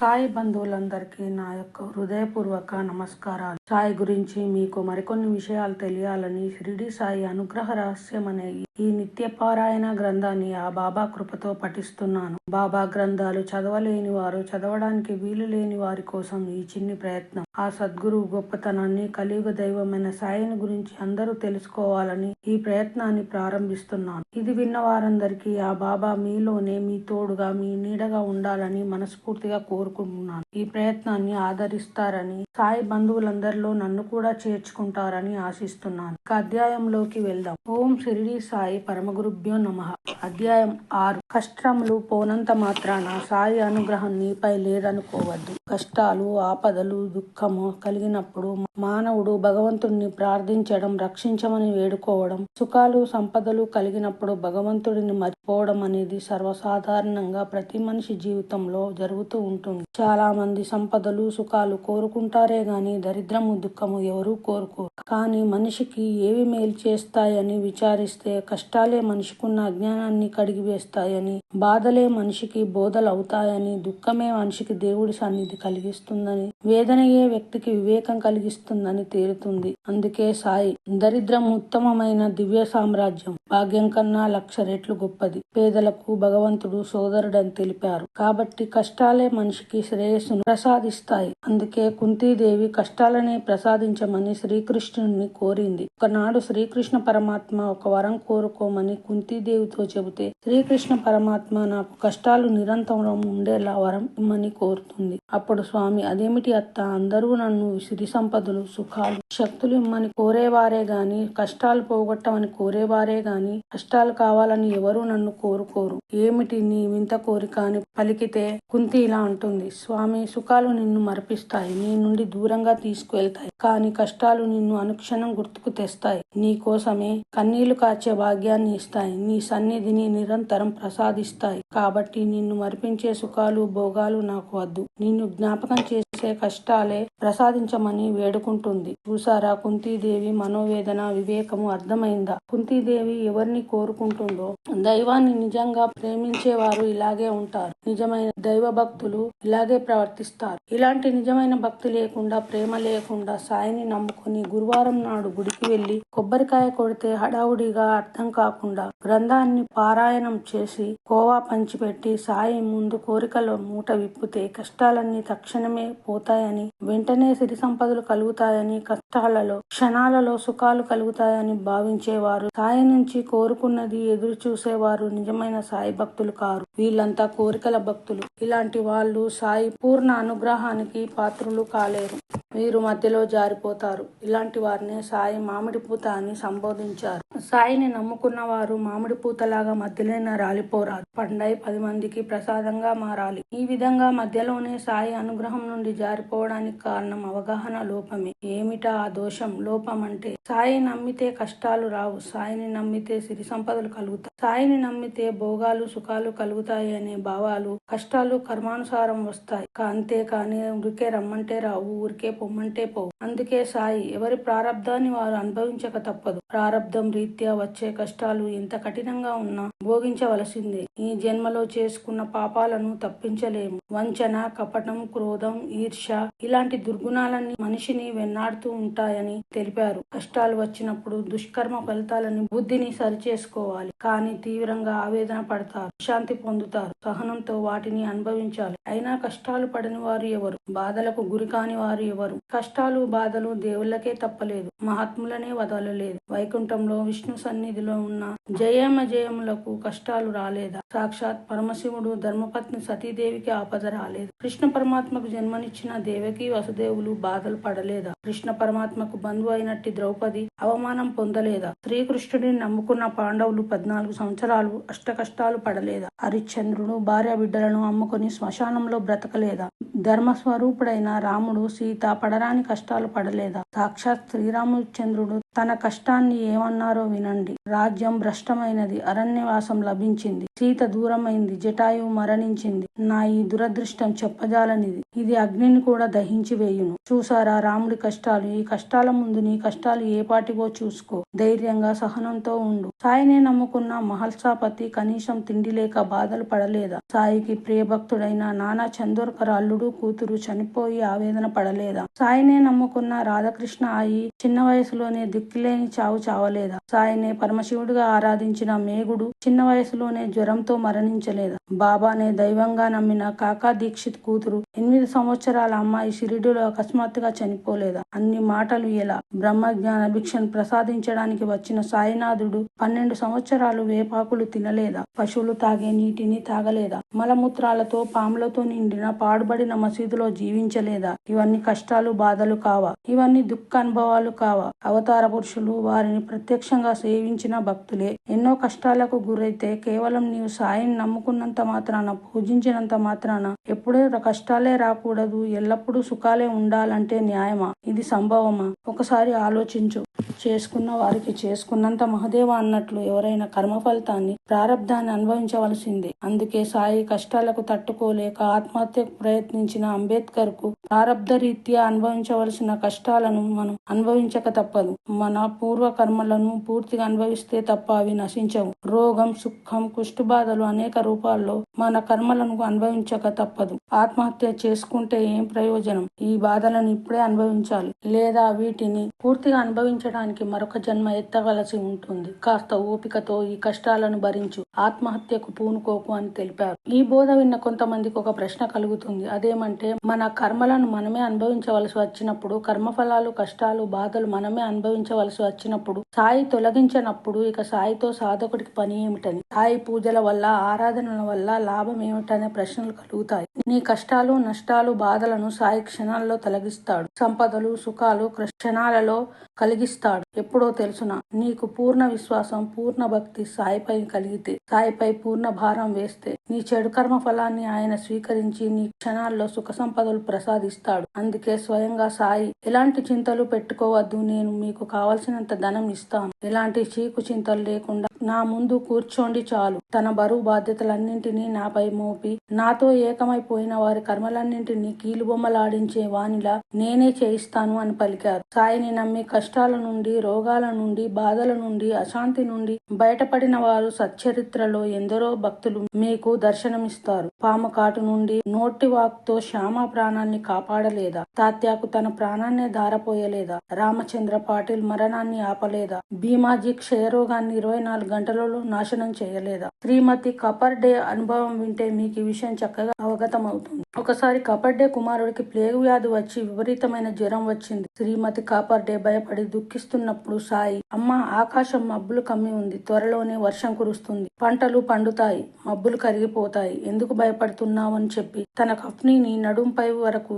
సాయి బంధువులందరికీ నా యొక్క హృదయపూర్వక నమస్కారాలు. సాయి గురించి మీకు మరికొన్ని విషయాలు తెలియాలని షిరిడి సాయి అనుగ్రహ రహస్యం అనే ఈ నిత్య పారాయణ గ్రంథాన్ని ఆ బాబా కృపతో పఠిస్తున్నాను. బాబా గ్రంథాలు చదవలేని వారు చదవడానికి వీలు లేని వారి కోసం ఈ చిన్ని ప్రయత్నం. ఆ సద్గురు గొప్పతనాన్ని కలియుగ దైవమైన సాయిని గురించి అందరూ తెలుసుకోవాలని ఈ ప్రయత్నాన్ని ప్రారంభిస్తున్నాను. ఇది విన్న వారందరికీ ఆ బాబా మీలోనే మీ తోడుగా మీ నీడగా ఉండాలని మనస్ఫూర్తిగా కోరు కోరుకుంటున్నాను. ఈ ప్రయత్నాన్ని ఆదరిస్తారని సాయి బంధువులందరిలో నన్ను కూడా చేర్చుకుంటారని ఆశిస్తున్నాను. ఇక అధ్యాయంలోకి వెళ్దాం. ఓం షిరిడి సాయి పరమగురుభ్యో నమ. అధ్యాయం ఆరు. కష్టములు పోనంత మాత్రాన సాయి అనుగ్రహం నీపై లేదనుకోవద్దు. కష్టాలు ఆపదలు దుఃఖము కలిగినప్పుడు మానవుడు భగవంతుడిని ప్రార్థించడం రక్షించమని వేడుకోవడం సుఖాలు సంపదలు కలిగినప్పుడు భగవంతుడిని మర్చిపోవడం అనేది సర్వసాధారణంగా ప్రతి మనిషి జీవితంలో జరుగుతూ ఉంటుంది చాలా మంది సంపదలు సుఖాలు కోరుకుంటారే గాని దరిద్రము దుఃఖము ఎవరూ కోరుకోరు. కానీ మనిషికి ఏవి మేలు చేస్తాయని విచారిస్తే కష్టాలే మనిషికున్న అజ్ఞానాన్ని కడిగివేస్తాయని బాధలే మనిషికి బోధలు అవుతాయని దుఃఖమే మనిషికి దేవుడి సన్నిధి కలిగిస్తుందని వేదనయే వ్యక్తికి వివేకం కలిగిస్తుందని తేలుతుంది. అందుకే సాయి దరిద్రం ఉత్తమమైన దివ్య సామ్రాజ్యం భాగ్యం కన్నా లక్ష రెట్లు గొప్పది. పేదలకు భగవంతుడు సోదరుడని తెలిపారు. కాబట్టి కష్టాలే మనిషికి శ్రేయస్సును ప్రసాదిస్తాయి. అందుకే కుంతీదేవి కష్టాలనే ప్రసాదించమని శ్రీకృష్ణుని కోరింది. ఒకనాడు శ్రీకృష్ణ పరమాత్మ ఒక వరం కోరుకోమని కుంతీదేవితో చెబితే శ్రీకృష్ణ పరమాత్మ నాకు కష్టాలు నిరంతరం ఉండేలా వరం ఇమ్మని కోరుతుంది. అప్పుడు స్వామి అదేమిటి అత్త? అందరూ నన్ను సిరి సంపదలు సుఖాలు శక్తులు ఇమ్మని కోరేవారే గాని కష్టాలు పోగొట్టమని కోరేవారే గాని కష్టాలు కావాలని ఎవరూ నన్ను కోరుకోరు. ఏమిటి నీ వింత కోరిక అని పలికితే కుంతి ఇలా అంటుంది. స్వామి సుఖాలు నిన్ను మరపిస్తాయి. నీ నుండి దూరంగా తీసుకువెళ్తాయి. కానీ కష్టాలు నిన్ను అనుక్షణం గుర్తుకు తెస్తాయి. నీ కోసమే కన్నీళ్ళు కాచే భాగ్యాన్ని ఇస్తాయి. నీ సన్నిధిని నిరంతరం ప్రసాదిస్తాయి. కాబట్టి నిన్ను మరిపించే సుఖాలు భోగాలు నాకు వద్దు. నిన్ను జ్ఞాపకం చేసే కష్టాలే ప్రసాదించమని వేడుకుంటుంది. చూసారా కుంతీదేవి మనోవేదన వివేకము అర్థమైందా? కుంతీదేవి ఎవరిని కోరుకుంటుందో? దైవాన్ని నిజంగా ప్రేమించేవారు ఇలాగే ఉంటారు. నిజమైన దైవ భక్తులు ఇలాగే ప్రవర్తిస్తారు. ఇలాంటి నిజమైన భక్తి లేకుండా ప్రేమ లేకుండా సాయిని నమ్ముకుని గురువారం నాడు గుడికి వెళ్ళి కొబ్బరికాయ కొడితే హడావుడిగా అర్థం కాకుండా గ్రంథాన్ని పారాయణం చేసి కోవా పంచిపెట్టి సాయి ముందు కోరికలో మూట విప్పితే కష్టాలన్నీ తక్షణమే పోతాయని వెంటనే సిరి సంపదలు కలుగుతాయని కష్టాలలో క్షణాలలో సుఖాలు కలుగుతాయని భావించేవారు సాయి నుంచి కోరుకున్నది ఎదురు చూసేవారు నిజమైన సాయి భక్తులు కారు. వీళ్ళంతా కోరికల భక్తులు. ఇలాంటి వాళ్ళు సాయి పూర్ణ అనుగ్రహానికి పాత్రులు కాలేరు. వీరు మధ్యలో జారిపోతారు. ఇలాంటి వారినే సాయి మామిడి పూత అని సంబోధించారు. సాయిని నమ్ముకున్న వారు మామిడి పూతలాగా మధ్యలోనే రాలిపోరాదు. పండై పది మందికి ప్రసాదంగా మారాలి. ఈ విధంగా మధ్యలోనే సాయి అనుగ్రహం నుండి జారిపోవడానికి కారణం అవగాహన లోపమే. ఏమిటా ఆ దోషం? లోపం అంటే సాయి నమ్మితే కష్టాలు రావు. సాయిని నమ్మితే సిరి సంపదలు కలుగుతాయి. సాయిని నమ్మితే భోగాలు సుఖాలు కలుగుతాయి అనే భావాలు కష్టాలు కర్మానుసారం వస్తాయి. అంతేకాని ఊరికే రమ్మంటే రావు ఊరికే పొమ్మంటే పోవు. అందుకే సాయి ఎవరి ప్రారంధాన్ని వారు అనుభవించక తప్పదు. ప్రారంధం రీత్యా వచ్చే కష్టాలు ఎంత కఠినంగా ఉన్నా భోగించవలసిందే. ఈ జన్మలో చేసుకున్న పాపాలను తప్పించలేము. వంచన కపటం క్రోధం ఈర్ష ఇలాంటి దుర్గుణాలన్నీ మనిషిని వెన్నాడుతూ ఉంటాయని తెలిపారు. కష్టాలు వచ్చినప్పుడు దుష్కర్మ ఫలితాలని బుద్ధిని సరిచేసుకోవాలి. కానీ తీవ్రంగా ఆవేదన పడతారు. శాంతి పొందుతారు. సహనంతో వాటిని అనుభవించాలి. అయినా కష్టాలు పడని వారు ఎవరు? బాధలకు గురి కాని వారు ఎవరు? కష్టాలు బాధలు దేవుళ్ళకే తప్పలేదు. మహాత్ములనే వదలలేదు. వైకుంఠంలో విష్ణు సన్నిధిలో ఉన్న జయమ జయములకు కష్టాలు రాలేదా? సాక్షాత్ పరమశివుడు ధర్మపత్ని సతీదేవికి ఆపద రాలేదు. కృష్ణ పరమాత్మకు జన్మనిచ్చిన దేవకి వసుదేవులు బాధలు పడలేదా? కృష్ణ పరమాత్మకు బంధువు అయినట్టి ద్రౌపది అవమానం పొందలేదా? శ్రీకృష్ణుడిని నమ్ముకున్న పాండవులు పద్నాలుగు సంవత్సరాలు అష్ట కష్టాలు పడలేదా? హరిశ్చంద్రుడు భార్య బిడ్డలను అమ్ముకుని శ్మశానంలో బ్రతకలేదా? ధర్మస్వరూపుడైన రాముడు సీత పడరాని కష్టాలు పడలేదా? సాక్షాత్ శ్రీరామచంద్రుడు తన కష్టాన్ని ఏమన్నారో వినండి. రాజ్యం భ్రష్టమైనది. అరణ్యవాసం లభించింది. సీత దూరమైంది. జటాయువు మరణించింది. నా ఈ దురదృష్టం చెప్పజాలనిది. ఇది అగ్నిని కూడా దహించి వేయును. చూసారా రాముడి కష్టాలు? ఈ కష్టాల ముందు నీ కష్టాలు ఏ పాటివో చూసుకో. ధైర్యంగా సహనంతో ఉండు. సాయినే నమ్ముకున్న మహల్సాపతి కనీసం తిండి లేక బాధలు పడలేదా? సాయికి ప్రియభక్తుడైన నానా చందోర్కర్ అల్లుడు కూతురు చనిపోయి ఆవేదన పడలేదా? సాయినే నమ్ముకున్న రాధాకృష్ణ అయి చిన్న వయసులోనే దిక్కులేని చావు చావలేదా? ఆయనే పరమశివుడిగా ఆరాధించిన మేగుడు చిన్న వయసులోనే జ్వరంతో మరణించలేదు. బాబానే దైవంగా నమ్మిన కాకా దీక్షిత్ కూతురు ఎనిమిది సంవత్సరాల అమ్మాయి షిరిడిలో అకస్మాత్తుగా చనిపోలేదా? అన్ని మాటలు ఎలా? బ్రహ్మజ్ఞాన భిక్షను ప్రసాదించడానికి వచ్చిన సాయినాథుడు పన్నెండు సంవత్సరాలు వేపాకులు తినలేదా? పశువులు తాగే నీటిని తాగలేదా? మలమూత్రాలతో పాములతో నిండిన పాడుబడిన మసీదులో జీవించలేదా? ఇవన్నీ కష్టాలు బాధలు కావా? ఇవన్నీ దుఃఖ అనుభవాలు కావా? అవతార పురుషులు వారిని ప్రత్యక్షంగా సేవించిన భక్తులే. ఎన్నో కష్టాలకు గురైతే కేవలం నీవు సాయిని నమ్ముకున్నంత మాత్రాన పూజించినంత మాత్రాన ఎప్పుడూ కష్టాలే రాకూడదు. ఎల్లప్పుడూ సుఖాలే ఉండాలంటే న్యాయమా? ఇది సంభవమా? ఒకసారి ఆలోచించు. చేసుకున్న వారికి చేసుకున్నంత మహదేవ అన్నట్లు ఎవరైనా కర్మ ఫలితాన్ని ప్రారంధాన్ని అనుభవించవలసిందే. అందుకే సాయి కష్టాలకు తట్టుకోలేక ఆత్మహత్యకు ప్రయత్నించిన అంబేద్కర్కు ప్రారంధ రీత్యా అనుభవించవలసిన కష్టాలను మనం అనుభవించక తప్పదు. మన పూర్వ కర్మలను పూర్తిగా అనుభవిస్తే తప్ప అవి నశించవు. రోగం సుఖం కుష్ఠబాధలు అనేక రూపాల్లో మన కర్మలను అనుభవించక తప్పదు. ఆత్మహత్య చేసుకుంటే ఏం ప్రయోజనం? ఈ బాధలను ఇప్పుడే అనుభవించాలి. లేదా వీటిని పూర్తిగా అనుభవించడానికి మరొక జన్మ ఎత్తవలసి ఉంటుంది. కాస్త ఓపికతో ఈ కష్టాలను భరించు. ఆత్మహత్యకు పూనుకోకు అని తెలిపారు. ఈ బోధ విన్న కొంతమందికి ఒక ప్రశ్న కలుగుతుంది. అదేమంటే మన కర్మలను మనమే అనుభవించవలసి వచ్చినప్పుడు కర్మఫలాలు కష్టాలు బాధలు మనమే అనుభవించవలసి వచ్చినప్పుడు సాయి తొలగించినప్పుడు ఇక సాయితో సాధకుడికి పని ఏమిటని? సాయి పూజల వల్ల ఆరాధనల వల్ల లాభం ఏమిటనే ప్రశ్నలు కలుగుతాయి. నీ కష్టాలు నష్టాలు బాధలను సాయి క్షణాల్లో తొలగిస్తాడు. సంపదలు సుఖాలు క్షణాలలో కలిగిస్తాడు. ఎప్పుడో తెలుసునా నీకు పూర్ణ విశ్వాసం పూర్ణ భక్తి సాయిపై కలిగితే సాయిపై పూర్ణ భారం వేస్తే నీ చెడు కర్మ ఫలాన్ని ఆయన స్వీకరించి నీ క్షణాల్లో సుఖ సంపదలు ప్రసాదిస్తాడు. అందుకే స్వయంగా సాయి ఎలాంటి చింతలు పెట్టుకోవద్దు నేను మీకు కావలసినంత ధనం ఇస్తాను. ఎలాంటి చీకు చింతలు లేకుండా నా ముందు కూర్చోండి చాలు. తన బరువు బాధ్యతలన్నింటినీ నాపై మోపి నాతో ఏకమైపోయిన వారి కర్మ కర్మలన్నింటినీ కీలుబొమ్మలాడించే వానిలా నేనే చేయిస్తాను అని పలికారు. సాయిని నమ్మి కష్టాల నుండి రోగాల నుండి బాధల నుండి అశాంతి నుండి బయటపడిన వారు సచ్చరిత్రలో ఎందరో భక్తులు మీకు దర్శనమిస్తారు. పాము కాటు నుండి నోటి వాక్తో శ్యామ ప్రాణాన్ని కాపాడలేదా? తాత్యాకు తన ప్రాణాన్నే దారపోయలేదా రామచంద్ర పాటిల్ మరణాన్ని ఆపలేదా? భీమాజీ క్షయరోగాన్ని ఇరవై నాలుగు గంటలలో నాశనం చేయలేదా? శ్రీమతి కపర్ డే అనుభవం వింటే మీకు ఈ విషయం చక్కగా అవగతం అవుతుంది ఒకసారి కాపర్డే కుమారుడికి ప్లేగు వ్యాధి వచ్చి విపరీతమైన జ్వరం వచ్చింది. శ్రీమతి కాపర్డే భయపడి దుఃఖిస్తున్నప్పుడు సాయి అమ్మ ఆకాశం మబ్బులు కమ్మి ఉంది. త్వరలోనే వర్షం కురుస్తుంది. పంటలు పండుతాయి. మబ్బులు కరిగిపోతాయి. ఎందుకు భయపడుతున్నావు అని చెప్పి తన కఫ్నీని నడుంపై వరకు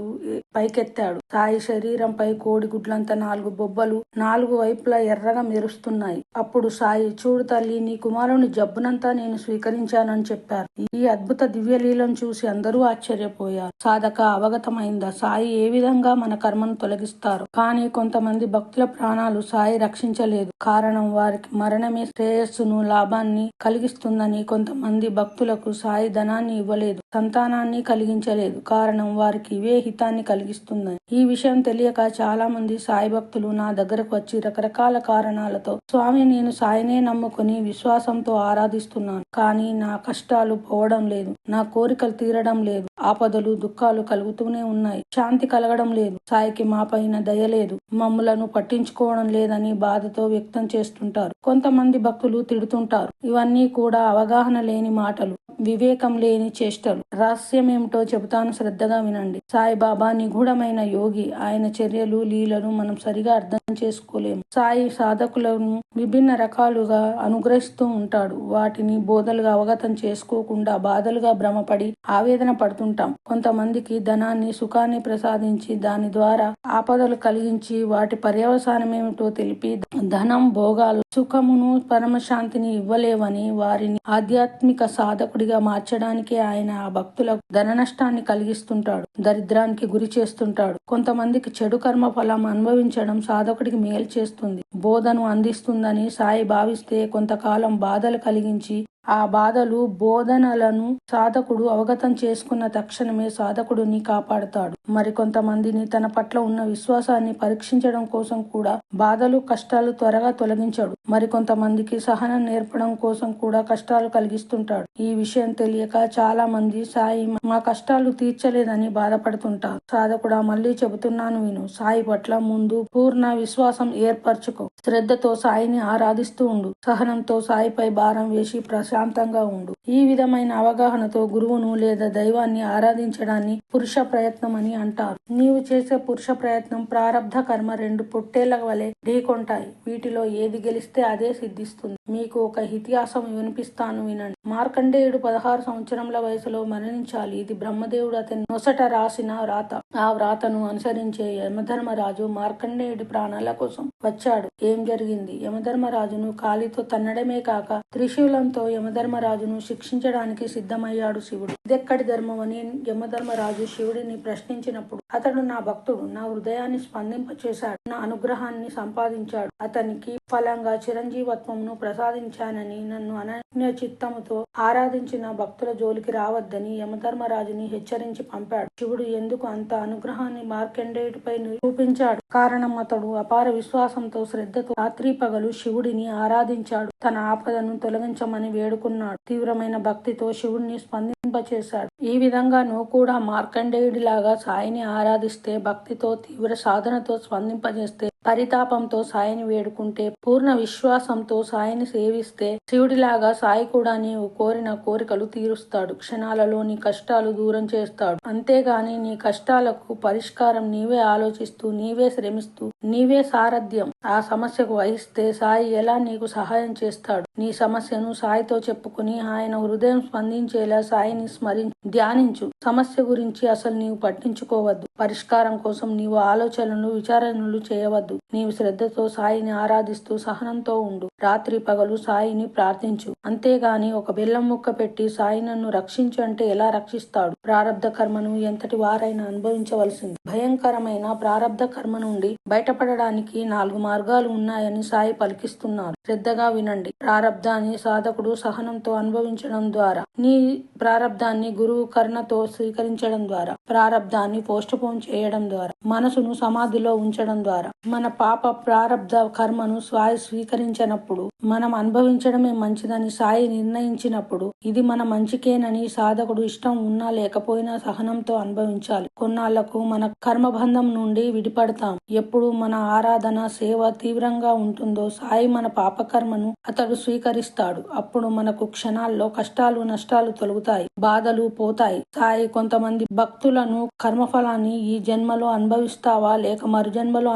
పైకెత్తాడు. సాయి శరీరంపై కోడి గుడ్లంత నాలుగు బొబ్బలు నాలుగు వైపులా ఎర్రగా మెరుస్తున్నాయి. అప్పుడు సాయి చూడు తల్లి నీ కుమారుని జబ్బునంతా నేను స్వీకరించానని చెప్పారు. ఈ అద్భుత దివ్యలీలను చూసి అందరూ ఆశ్చర్యపోయారు. సాధక అవగతమైందా? సాయి ఏ విధంగా మన కర్మను తొలగిస్తారు? కానీ కొంతమంది భక్తుల ప్రాణాలు సాయి రక్షించలేదు. కారణం వారికి మరణమే శ్రేయస్సును లాభాన్ని కలిగిస్తుందని కొంతమంది భక్తులకు సాయి ధనాన్ని ఇవ్వలేదు. సంతానాన్ని కలిగించలేదు. కారణం వారికి ఇవే హితాన్ని కలిగిస్తుందని. ఈ విషయం తెలియక చాలా మంది సాయి భక్తులు నా దగ్గరకు వచ్చి రకరకాల కారణాలతో స్వామి నేను సాయినే నమ్ముకుని విశ్వాసంతో ఆరాధిస్తున్నాను. కానీ నా కష్టాలు పోవడం లేదు. నా కోరికలు తీరడం లేదు. ఆపదలు దుఃఖాలు కలుగుతూనే ఉన్నాయి. శాంతి కలగడం లేదు. సాయికి మా పైన దయ లేదు. మమ్ములను పట్టించుకోవడం లేదని బాధతో వ్యక్తం చేస్తుంటారు. కొంతమంది భక్తులు తిడుతుంటారు. ఇవన్నీ కూడా అవగాహన లేని మాటలు వివేకం లేని చేష్టలు. రహస్యం ఏమిటో చెబుతాను శ్రద్ధగా వినండి. సాయిబాబా నిగూఢమైన యోగి. ఆయన చర్యలు లీలను మనం సరిగా అర్థం చేసుకోలేము. సాయి సాధకులను విభిన్న రకాలుగా అనుగ్రహిస్తూ ఉంటాడు. వాటిని బోధలుగా అవగతం చేసుకోకుండా బాధలుగా భ్రమపడి ఆవేదన పడుతుంటాం. కొంతమందికి ధనాన్ని సుఖాన్ని ప్రసాదించి దాని ద్వారా ఆపదలు కలిగించి వాటి పర్యవసానమేమిటో తెలిపి ధనం భోగాలు సుఖమును పరమశాంతిని ఇవ్వలేవని వారిని ఆధ్యాత్మిక సాధకుడిగా మార్చడానికి ఆయన ఆ భక్తులకు ధన నష్టాన్ని కలిగిస్తుంటాడు దరిద్రానికి గురి చేస్తుంటాడు. కొంతమందికి చెడు కర్మ ఫలం అనుభవించడం సాధకుడికి మేలు చేస్తుంది బోధను అందిస్తుందని సాయి భావిస్తే కొంతకాలం బాధలు కలిగించి ఆ బాధలు బోధనలను సాధకుడు అవగతం చేసుకున్న తక్షణమే సాధకుడిని కాపాడతాడు. మరికొంతమందిని తన పట్ల ఉన్న విశ్వాసాన్ని పరీక్షించడం కోసం కూడా బాధలు కష్టాలు త్వరగా తొలగించడు. మరికొంతమందికి సహనం నేర్పడం కోసం కూడా కష్టాలు కలిగిస్తుంటాడు. ఈ విషయం తెలియక చాలా మంది సాయి మా కష్టాలు తీర్చలేదని బాధపడుతుంటారు. సాధకుడా మళ్ళీ చెబుతున్నాను విను. సాయి పట్ల ముందు పూర్ణ విశ్వాసం ఏర్పరచుకో. శ్రద్ధతో సాయిని ఆరాధిస్తూ ఉండు. సహనంతో సాయిపై భారం వేసి శాంతంగా ఉండు. ఈ విధమైన అవగాహనతో గురువును లేదా దైవాన్ని ఆరాధించడాన్ని పురుష ప్రయత్నం అని అంటారు. నీవు చేసే పురుష ప్రయత్నం ప్రారంధ కర్మ రెండు పొట్టేళ్ళ వలె ఢీకొంటాయి. వీటిలో ఏది గెలిస్తే అదే సిద్ధిస్తుంది. మీకు ఒక ఇతిహాసం వినిపిస్తాను వినండి. మార్కండేయుడు పదహారు సంవత్సరముల వయసులో మరణించాలి. ఇది బ్రహ్మదేవుడు అతని నొసట రాసిన వ్రాత ఆ వ్రాతను అనుసరించే యమధర్మరాజు మార్కండేయుడి ప్రాణాల కోసం వచ్చాడు. ఏం జరిగింది? యమధర్మరాజును కాలితో తన్నడమే కాక త్రిశూలంతో యమధర్మరాజును శిక్షించడానికి సిద్ధమయ్యాడు శివుడు. ఇదెక్కడి ధర్మం అని యమధర్మరాజు శివుడిని ప్రశ్నించినప్పుడు అతడు నా భక్తుడు నా హృదయాన్ని స్పందింపచేశాడు. నా అనుగ్రహాన్ని సంపాదించాడు. అతనికి ఫలంగా చిరంజీవత్వమును ప్రసాదించానని నన్ను అనన్య చిత్తముతో ఆరాధించిన భక్తుల జోలికి రావద్దని యమధర్మరాజుని హెచ్చరించి పంపాడు. శివుడు ఎందుకు అంత అనుగ్రహాన్ని మార్కండేయుడిపై చూపించాడు కారణం అతడు అపార విశ్వాసంతో శ్రద్ధతో రాత్రి పగలు శివుడిని ఆరాధించాడు. తన ఆపదను తొలగించమని వేడుకున్నాడు. తీవ్రమైన భక్తితో శివుడిని స్పందింపచేశాడు. ఈ విధంగా నువ్వు కూడా మార్కండేయుడిలాగా సాయిని ఆరాధిస్తే భక్తితో తీవ్ర సాధనతో స్పందింపజేస్తే పరితాపంతో సాయిని వేడుకుంటే పూర్ణ విశ్వాసంతో సాయిని సేవిస్తే శివుడిలాగా సాయి కూడా నీవు కోరిన కోరికలు తీరుస్తాడు. క్షణాలలో నీ కష్టాలు దూరం చేస్తాడు. అంతేగాని నీ కష్టాలకు పరిష్కారం నీవే ఆలోచిస్తూ నీవే శ్రమిస్తూ నీవే సారథ్యం ఆ సమస్యకు వహిస్తే సాయి ఎలా నీకు సహాయం చేస్తాడు? నీ సమస్యను సాయితో చెప్పుకుని ఆయన హృదయం స్పందించేలా సాయిని స్మరించి ధ్యానించు. సమస్య గురించి అసలు నీవు పట్టించుకోవద్దు. పరిష్కారం కోసం నీవు ఆలోచనలు విచారణలు చేయవద్దు. నీవు శ్రద్ధతో సాయిని ఆరాధిస్తూ సహనంతో ఉండు. రాత్రి పగలు సాయిని ప్రార్థించు. అంతేగాని ఒక బెల్లం ముక్క పెట్టి సాయి నన్ను రక్షించు అంటే ఎలా రక్షిస్తాడు? ప్రారంధ కర్మను ఎంతటి వారైనా అనుభవించవలసింది. భయంకరమైన ప్రారంధ కర్మ నుండి బయటపడడానికి నాలుగు మార్గాలు ఉన్నాయని సాయి పలికిస్తున్నారు శ్రద్ధగా వినండి. ప్రారంధాన్ని సాధకుడు సహనంతో అనుభవించడం ద్వారా నీ ప్రారంధాన్ని గురువు కర్ణతో స్వీకరించడం ద్వారా ప్రారంధాన్ని పోస్ట్ పోన్ చేయడం ద్వారా మనసును సమాధిలో ఉంచడం ద్వారా మన మన పాప ప్రారంధ కర్మను సాయి స్వీకరించినప్పుడు మనం అనుభవించడమే మంచిదని సాయి నిర్ణయించినప్పుడు ఇది మన మంచికేనని సాధకుడు ఇష్టం ఉన్నా లేకపోయినా సహనంతో అనుభవించాలి. కొన్నాళ్ళకు మన కర్మబంధం నుండి విడిపడతాం. ఎప్పుడు మన ఆరాధన సేవ తీవ్రంగా ఉంటుందో సాయి మన పాపకర్మను అతడు స్వీకరిస్తాడు. అప్పుడు మనకు క్షణాల్లో కష్టాలు నష్టాలు తొలుగుతాయి బాధలు పోతాయి. సాయి కొంతమంది భక్తులను కర్మఫలాన్ని ఈ జన్మలో అనుభవిస్తావా లేక మరు జన్మలో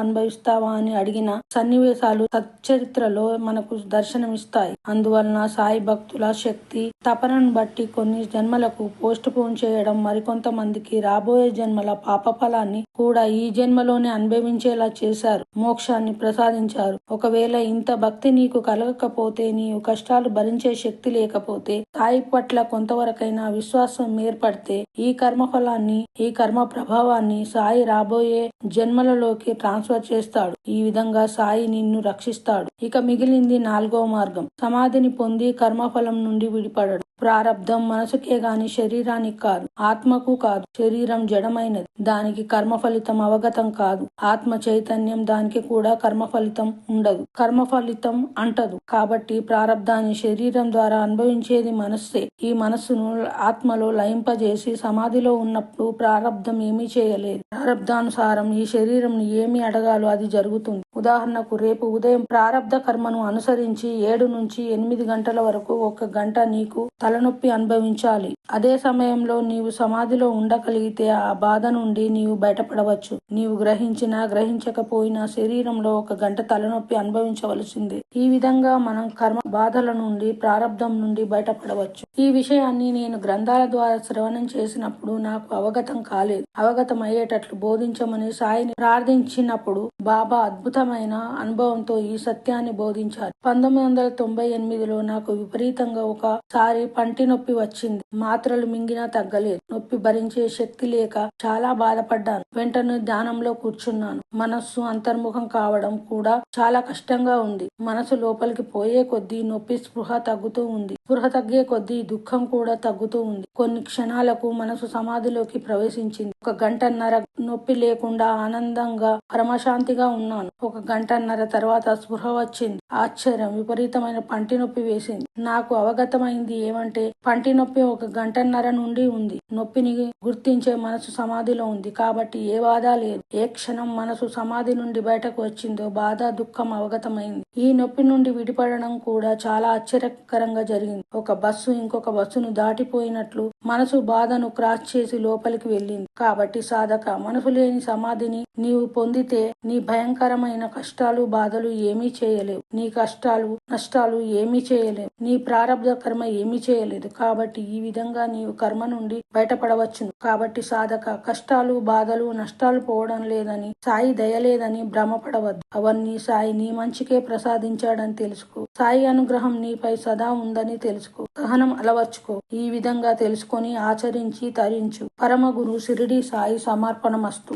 చేస్తావా అని అడిగిన సన్నివేశాలు సచ్చరిత్రలో మనకు దర్శనమిస్తాయి. అందువలన సాయి భక్తుల శక్తి తపనను బట్టి కొన్ని జన్మలకు పోస్ట్ పోన్ చేయడం మరికొంతమందికి రాబోయే జన్మల పాప ఫలాన్ని కూడా ఈ జన్మలోనే అనుభవించేలా చేశారు. మోక్షాన్ని ప్రసాదించారు. ఒకవేళ ఇంత భక్తి నీకు కలగకపోతే నీవు కష్టాలు భరించే శక్తి లేకపోతే సాయి పట్ల కొంతవరకైనా విశ్వాసం ఏర్పడితే ఈ కర్మ ఫలాన్ని ఈ కర్మ ప్రభావాన్ని సాయి రాబోయే జన్మలలోకి ట్రాన్స్ఫర్ చేస్తాడు. ఈ విధంగా సాయి నిన్ను రక్షిస్తాడు. ఇక మిగిలింది నాలుగో మార్గం. సమాధిని పొంది కర్మఫలం నుండి విడిపడడం. ప్రారంధం మనసుకే గాని శరీరానికి కాదు. ఆత్మకు కాదు. శరీరం జడమైనది. దానికి కర్మ ఫలితం అవగతం కాదు. ఆత్మ చైతన్యం దానికి కూడా కర్మ ఫలితం ఉండదు. కర్మ ఫలితం అంటదు. కాబట్టి ప్రారంధాన్ని శరీరం ద్వారా అనుభవించేది మనస్సే. ఈ మనస్సును ఆత్మలో లయింపజేసి సమాధిలో ఉన్నప్పుడు ప్రారంధం ఏమీ చేయలేదు. ప్రారంధానుసారం ఈ శరీరం ఏమి అడగాలో అది జరుగుతుంది. ఉదాహరణకు రేపు ఉదయం ప్రారంధ కర్మను అనుసరించి ఏడు నుంచి ఎనిమిది గంటల వరకు ఒక గంట నీకు తలనొప్పి అనుభవించాలి. అదే సమయంలో నీవు సమాధిలో ఉండగలిగితే ఆ బాధ నుండి నీవు బయటపడవచ్చు. నీవు గ్రహించినా గ్రహించకపోయినా శరీరంలో ఒక గంట తలనొప్పి అనుభవించవలసిందే. ఈ విధంగా మనం కర్మ బాధల నుండి ప్రారంధం నుండి బయటపడవచ్చు. ఈ విషయాన్ని నేను గ్రంథాల ద్వారా శ్రవణం చేసినప్పుడు నాకు అవగతం కాలేదు. అవగతం అయ్యేటట్లు బోధించమని సాయిని ప్రార్థించినప్పుడు బాబా అద్భుతమైన అనుభవంతో ఈ సత్యాన్ని బోధించారు. పంతొమ్మిది వందల తొంభై ఎనిమిదిలో నాకు విపరీతంగా ఒకసారి పంటి నొప్పి వచ్చింది. మాత్రలు మింగినా తగ్గలేదు. నొప్పి భరించే శక్తి లేక చాలా బాధపడ్డాను. వెంటనే ధ్యానంలో కూర్చున్నాను. మనస్సు అంతర్ముఖం కావడం కూడా చాలా కష్టంగా ఉంది. మనసు లోపలికి పోయే కొద్దీ నొప్పి స్పృహ తగ్గుతూ ఉంది. స్పృహ తగ్గే కొద్దీ దుఃఖం కూడా తగ్గుతూ ఉంది. కొన్ని క్షణాలకు మనసు సమాధిలోకి ప్రవేశించింది. ఒక గంటన్నర నొప్పి లేకుండా ఆనందంగా పరమశాంతిగా ఉన్నాను. ఒక గంటన్నర తర్వాత స్పృహ వచ్చింది. ఆశ్చర్యం. విపరీతమైన పంటి నొప్పి వేసింది. నాకు అవగతమైంది ఏమంటే పంటి నొప్పి ఒక గంటన్నర నుండి ఉంది. నొప్పిని గుర్తించే మనసు సమాధిలో ఉంది. కాబట్టి ఏ బాధ లేదు. ఏ క్షణం మనసు సమాధి నుండి బయటకు వచ్చిందో బాధ దుఃఖం అవగతమైంది. ఈ నొప్పి నుండి విడిపడడం కూడా చాలా ఆశ్చర్యకరంగా జరిగింది. ఒక బస్సు ఇంకొక బస్సును దాటిపోయినట్లు మనసు బాధను క్రాస్ చేసి లోపలికి వెళ్ళింది. కాబట్టి సాధక మనసు లేని సమాధిని నీవు పొందితే నీ భయంకరమైన కష్టాలు బాధలు ఏమీ చేయలేవు. నీ కష్టాలు నష్టాలు ఏమీ చేయలేవు. నీ ప్రారంభ కర్మ ఏమీ చేయలేదు. కాబట్టి ఈ విధంగా నీవు కర్మ నుండి బయటపడవచ్చును. కాబట్టి సాధక కష్టాలు బాధలు నష్టాలు పోవడం లేదని సాయి దయలేదని భ్రమపడవద్దు. అవన్నీ సాయి నీ మంచికే ప్రసాదించాడని తెలుసుకో. సాయి అనుగ్రహం నీపై సదా ఉందని తెలుసుకో. సహనం అలవర్చుకో. ఈ విధంగా తెలుసుకొని ఆచరించి తరించు. పరమ గురు షిరిడి సాయి సమర్పణమస్తు.